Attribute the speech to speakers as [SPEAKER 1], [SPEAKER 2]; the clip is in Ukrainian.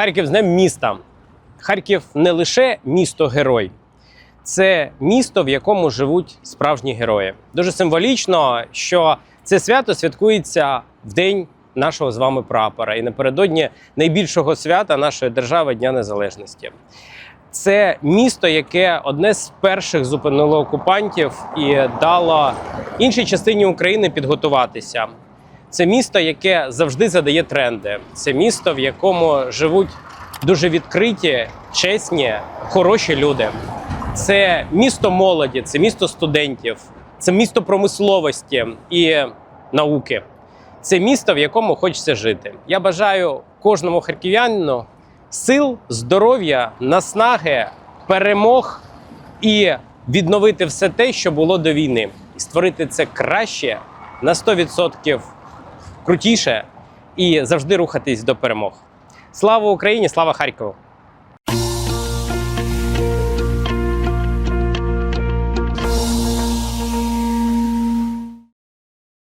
[SPEAKER 1] Харків з днем міста. Харків не лише місто-герой, це місто, в якому живуть справжні герої. Дуже символічно, що це свято святкується в день нашого з вами прапора і напередодні найбільшого свята нашої держави Дня Незалежності. Це місто, яке одне з перших зупинило окупантів і дало іншій частині України підготуватися. Це місто, яке завжди задає тренди. Це місто, в якому живуть дуже відкриті, чесні, хороші люди. Це місто молоді, це місто студентів, це місто промисловості і науки. Це місто, в якому хочеться жити. Я бажаю кожному харків'янину сил, здоров'я, наснаги, перемог і відновити все те, що було до війни, і створити це краще на 100% крутіше і завжди рухатись до перемог. Слава Україні! Слава Харкову!